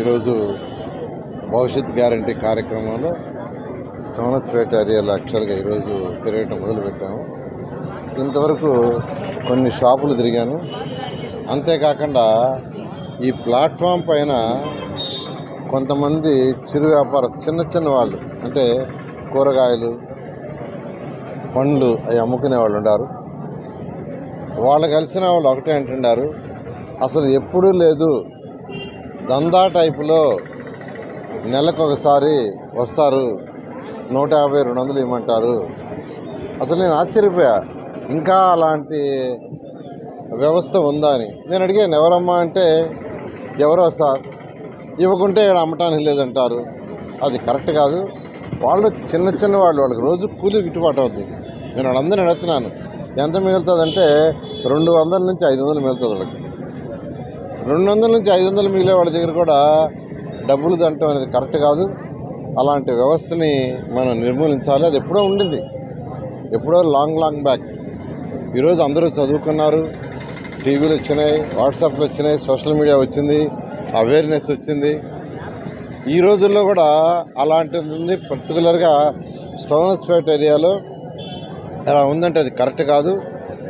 ఈరోజు భవిష్యత్ గ్యారంటీ కార్యక్రమంలో స్టోనస్పేట ఏరియాలో యాక్చువల్గా ఈరోజు తిరగటం మొదలుపెట్టాము. ఇంతవరకు కొన్ని షాపులు తిరిగాను. అంతేకాకుండా ఈ ప్లాట్ఫామ్ పైన కొంతమంది చిరు వ్యాపారం చిన్న చిన్న వాళ్ళు అంటే కూరగాయలు పండ్లు అవి అమ్ముకునే వాళ్ళు ఉన్నారు వాళ్ళు కలిసిన వాళ్ళు ఒకటే అంటున్నారు. అసలు ఎప్పుడూ లేదు దందా టైపులో నెలకు ఒకసారి వస్తారు. నూట యాభై రెండు వందలు ఇవ్వమంటారు. అసలు నేను ఆశ్చర్యపోయా. ఇంకా అలాంటి వ్యవస్థ ఉందా అని. నేను అడిగాను ఎవరమ్మా అంటే ఎవరో సార్. ఇవ్వకుంటే ఇక్కడ అమ్మటానికి లేదంటారు. అది కరెక్ట్ కాదు. వాళ్ళు చిన్న చిన్న వాళ్ళు వాళ్ళకి రోజు కూలి గిట్టుబాటు అవుతుంది నేను వాళ్ళందరినీ అడుగుతున్నాను. ఎంత మిగులుతుందంటే రెండు వందల నుంచి ఐదు వందలు మిగులుతుంది వాళ్ళకి. రెండు వందల నుంచి ఐదు వందలు మిగిలే వాళ్ళ దగ్గర కూడా డబ్బులు దంటం అనేది కరెక్ట్ కాదు. అలాంటి వ్యవస్థని మనం నిర్మూలించాలి. అది ఎప్పుడో ఉండింది. ఎప్పుడో లాంగ్ లాంగ్ బ్యాక్. ఈరోజు అందరూ చదువుకున్నారు. టీవీలు వచ్చినాయి వాట్సాప్లు వచ్చినాయి సోషల్ మీడియా వచ్చింది అవేర్నెస్ వచ్చింది. ఈ రోజుల్లో కూడా అలాంటిది ఉంది. పర్టికులర్గా స్టోనస్పేట్ ఏరియాలో అలా ఉందంటే అది కరెక్ట్ కాదు.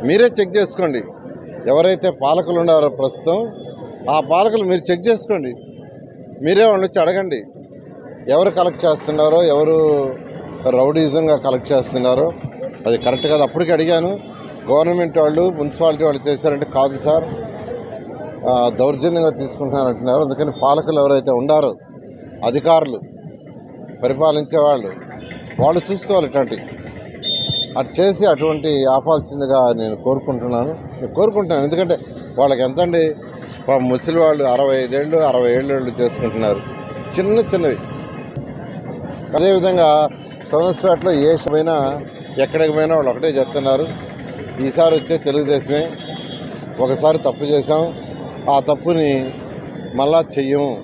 మీరే చెక్ చేసుకోండి. ఎవరైతే పాలకులు ఉన్నారో ప్రస్తుతం ఆ పాలకులు మీరు చెక్ చేసుకోండి. మీరే వాళ్ళని వచ్చి అడగండి. ఎవరు కలెక్ట్ చేస్తున్నారో ఎవరు రౌడీజంగా కలెక్ట్ చేస్తున్నారో అది కరెక్ట్ కాదు. అప్పటికి అడిగాను. గవర్నమెంట్ వాళ్ళు మున్సిపాలిటీ వాళ్ళు చేశారంటే కాదు సార్. దౌర్జన్యంగా తీసుకుంటున్నారు అంటున్నారు. అందుకని పాలకులు ఎవరైతే ఉండారో అధికారులు పరిపాలించే వాళ్ళు వాళ్ళు చూసుకోవాలి ఇట్లాంటివి అటు చేసి అటువంటి ఆపాల్సిందిగా నేను కోరుకుంటున్నాను. నేను కోరుకుంటున్నాను. ఎందుకంటే వాళ్ళకి ఎంతండి? ముసలి వాళ్ళు అరవై ఐదేళ్ళు అరవై ఏళ్ళు చేసుకుంటున్నారు. చిన్న చిన్నవి. అదేవిధంగా సోమస్పేటలో ఏ పోయినా ఎక్కడికి పోయినా వాళ్ళు ఒకటే చెప్తున్నారు. ఈసారి వచ్చే తెలుగుదేశమే. ఒకసారి తప్పు చేసాం ఆ తప్పుని మళ్ళా చెయ్యము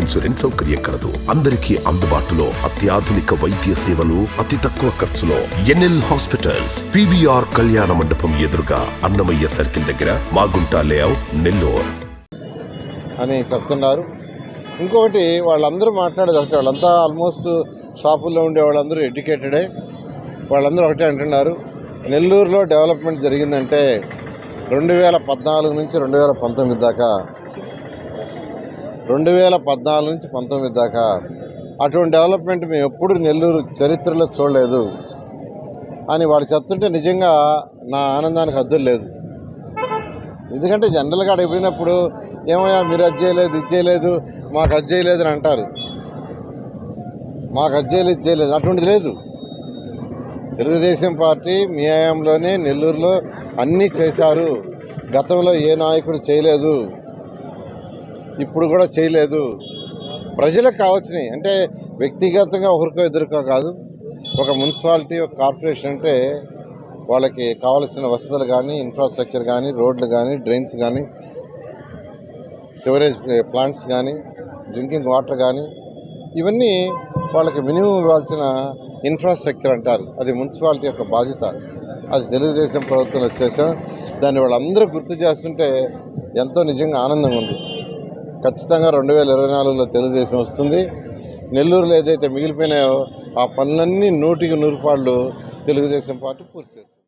ఇన్సూరెన్స్ సౌకర్యం కలదు. అందరికీ అందుబాటులో అత్యాధునిక వైద్య సేవలు అతి తక్కువ ఖర్చులో ఎన్ఎల్ హాస్పిటల్స్ పివిఆర్ కళ్యాణ మండపం ఎదురుగా అన్నమయ్య సర్కిల్ దగ్గర మాగుంట లేఅవుట్ నెల్లూరు. అని చెప్తున్నారు. ఇంకొకటి వాళ్ళందరూ మాట్లాడేది వాళ్ళంతా ఆల్మోస్ట్ షాపుల్లో ఉండే వాళ్ళందరూ ఎడ్యుకేటెడే వాళ్ళందరూ ఒకటే అంటున్నారు. నెల్లూరులో డెవలప్మెంట్ జరిగిందంటే రెండు వేల పద్నాలుగు నుంచి రెండు వేల పంతొమ్మిది దాకా రెండు వేల పద్నాలుగు నుంచి పంతొమ్మిది దాకా అటువంటి డెవలప్మెంట్ మేము ఎప్పుడు నెల్లూరు చరిత్రలో చూడలేదు. అని వాళ్ళు చెప్తుంటే నిజంగా నా ఆనందానికి హద్దులు లేదు. ఎందుకంటే జనరల్గా అడిగిపోయినప్పుడు ఏమయ్యా మీరు అది చేయలేదు ఇది చేయలేదు మాకు అది చేయలేదు అని అంటారు. మాకు అది చేయలేదు ఇది చేయలేదు అటువంటిది లేదు. తెలుగుదేశం పార్టీ మీ హయాంలోనే నెల్లూరులో అన్నీ చేశారు. గతంలో ఏ నాయకుడు చేయలేదు. ఇప్పుడు కూడా చేయలేదు. ప్రజలకు కావాల్సినవి అంటే వ్యక్తిగతంగా ఒకరికో ఎదురుకో కాదు. ఒక మున్సిపాలిటీ ఒక కార్పొరేషన్ అంటే వాళ్ళకి కావాల్సిన వసతులు కానీ ఇన్ఫ్రాస్ట్రక్చర్ కానీ రోడ్లు కానీ డ్రైన్స్ కానీ సివరేజ్ ప్లాంట్స్ కానీ డ్రింకింగ్ వాటర్ కానీ ఇవన్నీ వాళ్ళకి మినిమం ఇవ్వాల్సిన ఇన్ఫ్రాస్ట్రక్చర్ అంటారు. అది మున్సిపాలిటీ యొక్క బాధ్యత. అది తెలుగుదేశం ప్రభుత్వం వచ్చేసాం. దాన్ని వాళ్ళందరూ గుర్తు చేస్తుంటే ఎంతో నిజంగా ఆనందంగా ఉంది. ఖచ్చితంగా రెండు వేల ఇరవై నాలుగులో తెలుగుదేశం వస్తుంది. నెల్లూరులో ఏదైతే మిగిలిపోయినాయో ఆ పనులన్నీ నూటికి నూరు పాళ్ళు తెలుగుదేశం పార్టీ పూర్తి చేస్తుంది.